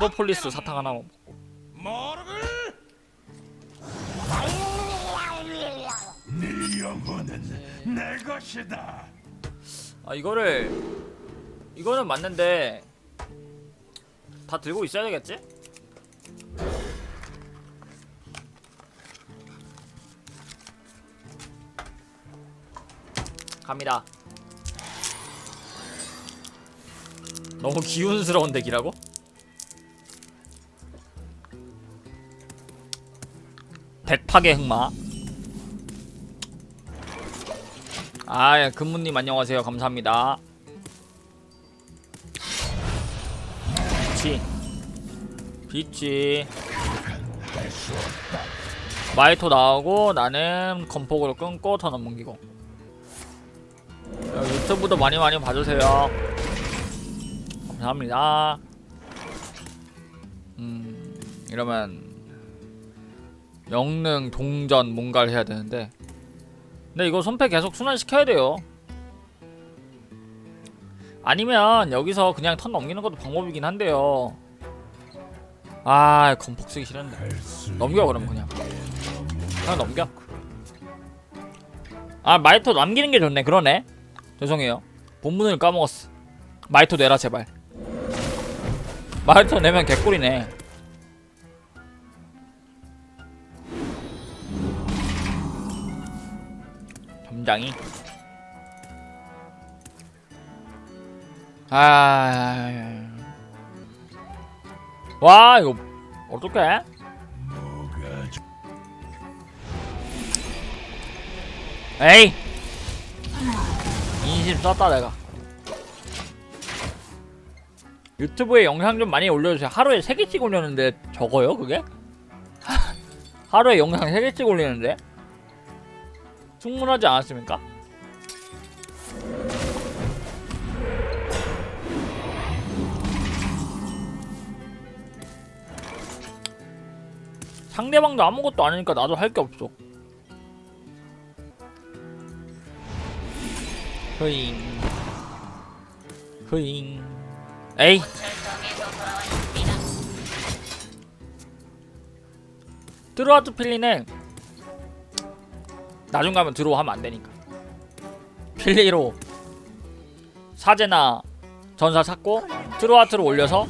프로폴리스 사탕 하나 먹고 네 영혼은 내 것이다. 아 이거를 이거는 맞는데 다 들고 있어야 되겠지? 갑니다 너무 기운스러운 덱이라고? 백파계 흑마 아, 예, 근무님 안녕하세요. 감사합니다. 비치. 비치. 마이토 나오고 나는 건폭으로 끊고 더 넘기고. 야, 유튜브도 많이 많이 봐주세요. 감사합니다. 음, 이러면 영능 동전 뭔가를 해야 되는데. 근데 이거 손패 계속 순환시켜야 돼요. 아니면 여기서 그냥 턴 넘기는 것도 방법이긴 한데요. 아 건폭 쓰기 싫은데. 넘겨 그럼 그냥. 그냥 넘겨. 아 마이토 남기는 게 좋네. 그러네. 죄송해요. 본문을 까먹었어. 마이토 내라 제발. 마이토 내면 개꿀이네 점장이 아. 와, 이거 어떡해? 에이. 인심 썼다 내가. 유튜브에 영상 좀 많이 올려주세요. 하루에 3개씩 올렸는데 적어요 그게? 하루에 영상 3개씩 올리는데? 충분하지 않았습니까? 상대방도 아무것도 아니니까 나도 할 게 없어. 흐잉. 흐잉. 에이. 드로아트 필리는 나중 가면 들어오 하면 안 되니까. 필리로 사제나 전사 찾고 트로아트로 올려서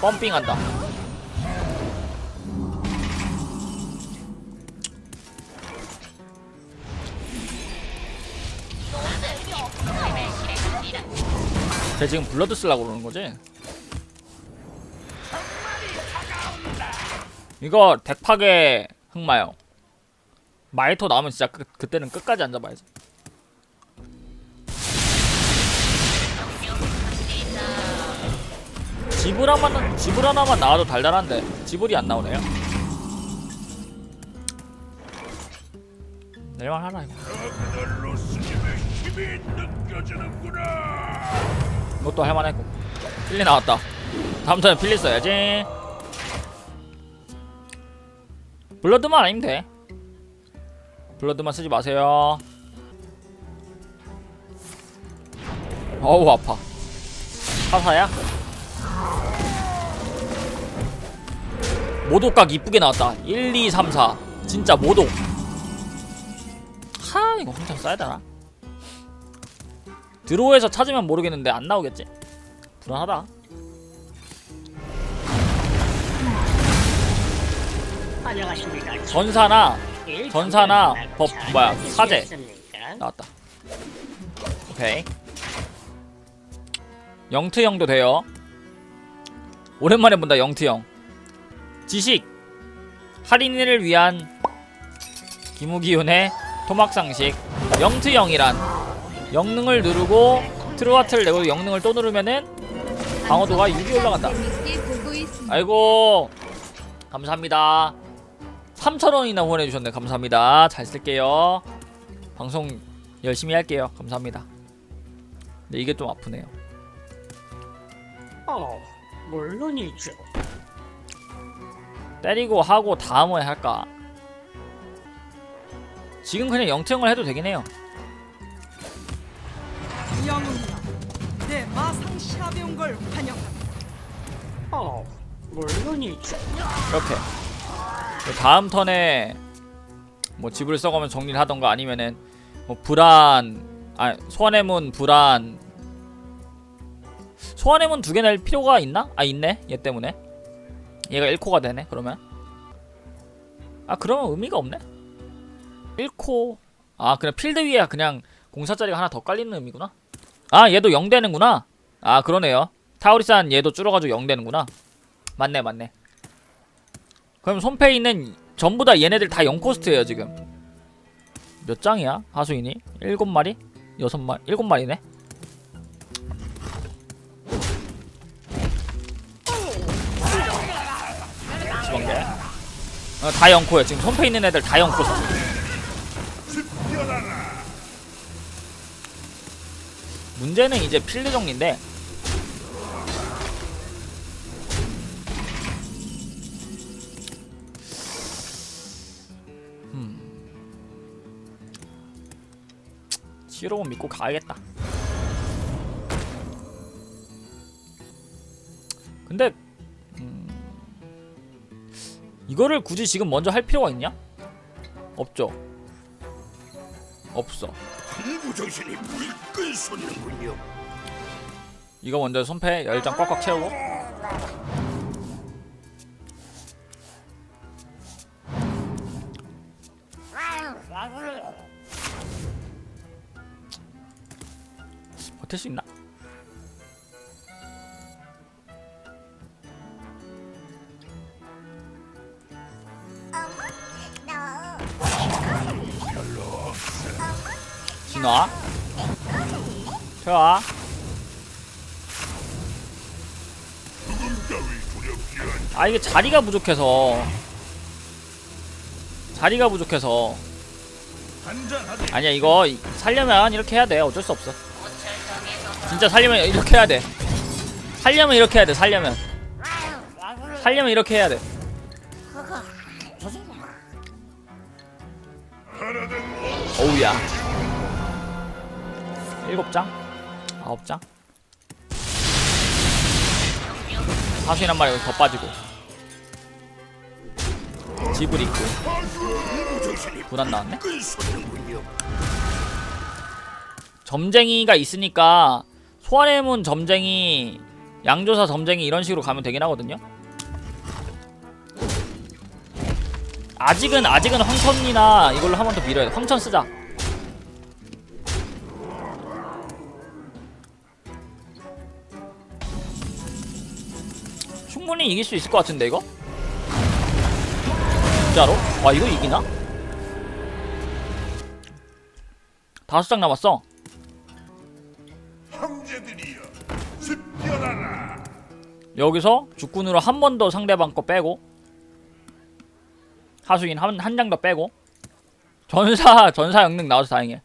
펌핑한다. 쟤 지금 블러드 쓰려고 그러는 거지? 이거 덱파괴 흑마요. 마이토 나오면 진짜 그, 그때는 끝까지 안 잡아야지. 지불 하나만 지불 하나만 나와도 달달한데 지불이 안 나오네요. 내일만 하나 이거. 이것도 할만했고 필리 나왔다. 다음 턴에 필리 써야지. 블러드만 아니면 돼. 블러드만 쓰지 마세요. 어우 아파. 사사야? 모독각 이쁘게 나왔다. 1, 2, 3, 4. 진짜 모독. 하 이거 한참 써야 되나? 드로우에서 찾으면 모르겠는데 안 나오겠지? 불안하다. 안녕하십니까. 전사나 전사나 법 뭐야 사제? 나왔다. 오케이. 영트형도 돼요. 오랜만에 본다 영트형. 지식 할인을 위한 기무기운의 토막상식 영트형이란 영능을 누르고 트루아트를 내고 영능을 또 누르면은 방어도가 6이 올라간다. 아이고 감사합니다 3,000원이나 후원해 주셨네. 감사합니다. 잘 쓸게요. 방송 열심히 할게요. 감사합니다. 근데 이게 좀 아프네요. 어, 물론이죠. 때리고 하고 다음에 할까? 지금 그냥 영트형을 해도 되긴 해요. 영웅이여 내 마상 시합에 온 걸 환영합니다. 어, 물론이죠. 이렇게. 그 다음 턴에 뭐 집을 써가면 정리를 하던가 아니면은 뭐 불안 아 소환의 문 불안. 소환의 문 두 개 낼 필요가 있나? 아 있네. 얘 때문에. 얘가 1코가 되네 그러면. 아 그러면 의미가 없네? 1코. 아 그냥 필드 위에 그냥 공사자리가 하나 더 깔리는 의미구나. 아 얘도 0 되는구나. 아 그러네요. 타우리산 얘도 줄어가지고 0 되는구나. 맞네 맞네 그럼 손패에 있는 전부 다 얘네들 다 0코스트예요 지금 몇 장이야 하수인이? 7마리? 6마리? 7마리네 지방개 어, 다 0코야 지금 손패에 있는 애들 다 0코스트 문제는 이제 필드 정리인데 지로운 믿고 가야겠다. 근데 음, 이거를 굳이 지금 먼저 할 필요가 있냐? 없죠. 없어. 공부 정신이 물끈. 이거 먼저 손패 10장 꽉꽉 채우고 버틸 수 있나? 진화 않. 아 이게 자리가 부족해서 자리가 부족해서. 아니야 이거 이- 살려면 이렇게 해야 돼 어쩔 수 없어 진짜 살려면 이렇게 해야 돼. 살려면 이렇게 해야 돼 살려면. 살려면 이렇게 해야 돼. 어우야. 일곱 장? 아홉 장? 마리 여기 더 빠지고. 집을 있고. 불안 나왔네. 점쟁이가 있으니까 소환의 문 점쟁이 양조사 점쟁이 이런 식으로 가면 되긴 하거든요 아직은 아직은 황천이나 이걸로 한 번 더 밀어야 돼 황천 쓰자 충분히 이길 수 있을 것 같은데 이거? 진짜로? 와 이거 이기나? 다섯 장 남았어 여기서 죽군으로 한 번 더 상대방 거 빼고 하수인 한 한 장 더 빼고 전사 전사 영능 나와서 다행이야.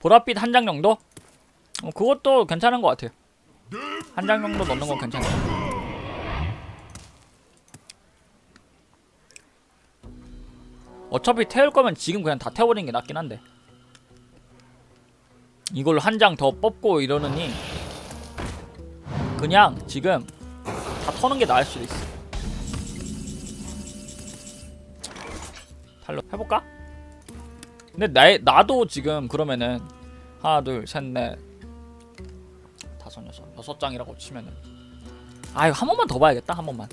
보랏빛 한 장 정도? 어, 그것도 괜찮은 것 같아요. 한 장 정도 넣는 건 괜찮아. 어차피 태울 거면 지금 그냥 다 태워버리는 게 낫긴 한데. 이걸로 한장 더 뽑고 이러느니 그냥 지금 다 터는 게 나을 수도 있어. 탈로 해볼까? 근데 나 나도 지금 그러면은 하나 둘셋넷 다섯 여섯 여섯 장이라고 치면은 아 이거 한 번만 더 봐야겠다 한 번만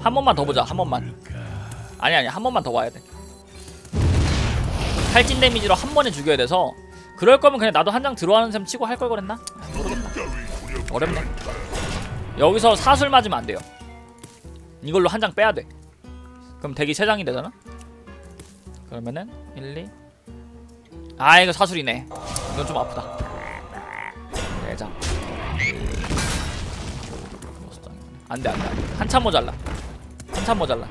한 번만 더 보자 한 번만 아니 아니 한 번만 더 봐야 돼 탈진 데미지로 한 번에 죽여야 돼서 그럴 거면 그냥 나도 한 장 들어가는 셈 치고 할 걸 그랬나? 어렵네. 여기서 사술 맞으면 안 돼요. 이걸로 한 장 빼야 돼. 그럼 대기 세 장이 되잖아. 그러면은 1, 2. 아 이거 사술이네. 이건 좀 아프다. 네 장. 여섯 장이네. 안돼 안돼 안돼. 한참 모자라. 한참 모자라.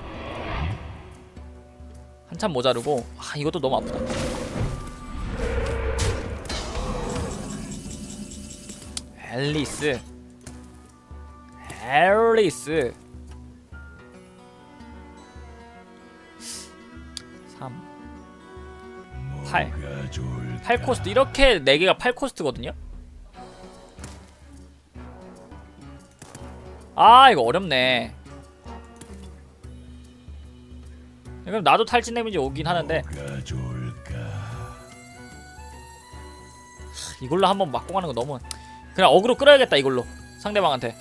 한참 모자르고 아 이것도 너무 아프다. 앨리스. 앨리스 3 8 뭐가 좋을까? 8코스트 이렇게 4개가 8코스트거든요 아 이거 어렵네 그럼 나도 탈진 데미지 오긴 하는데? 이걸로 한번 맞고 가는 거 너무 그냥 어그로 끌어야겠다 이걸로 상대방한테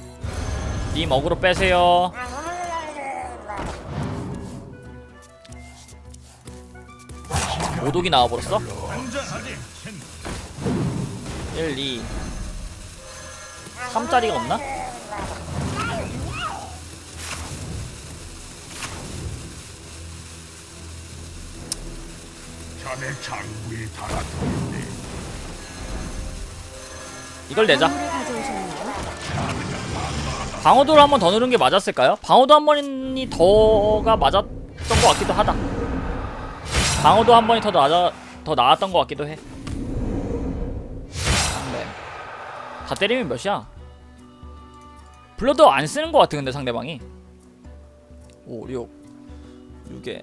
님 어그로 빼세요 오독이 나와버렸어? 한잔하지. 1, 2 3짜리가 없나? 자네 장부에 달아두는데 이걸 내자? 방어도를 한 번 더 누른 게 맞았을까요? 방어도 한 번이 더가 맞았던 것 같기도 하다 방어도 한 번이 더 낮아 더 나았던 것 같기도 해 네. 다 때리면 몇이야? 블러드 안 쓰는 것 같아 근데 상대방이 5, 6 6에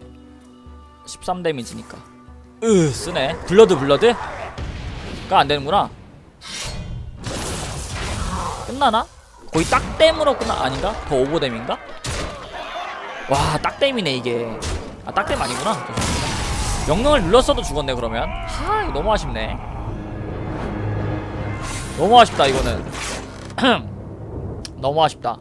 13 데미지니까 으 쓰네 블러드 블러드? 가 안되는구나 끝나나? 거의 딱댐으로 끝나 아닌가? 더 오버댐인가? 와 딱댐이네 이게 아 딱댐 아니구나. 명령을 눌렀어도 죽었네 그러면 하 이거 너무 아쉽네 너무 아쉽다 이거는 너무 아쉽다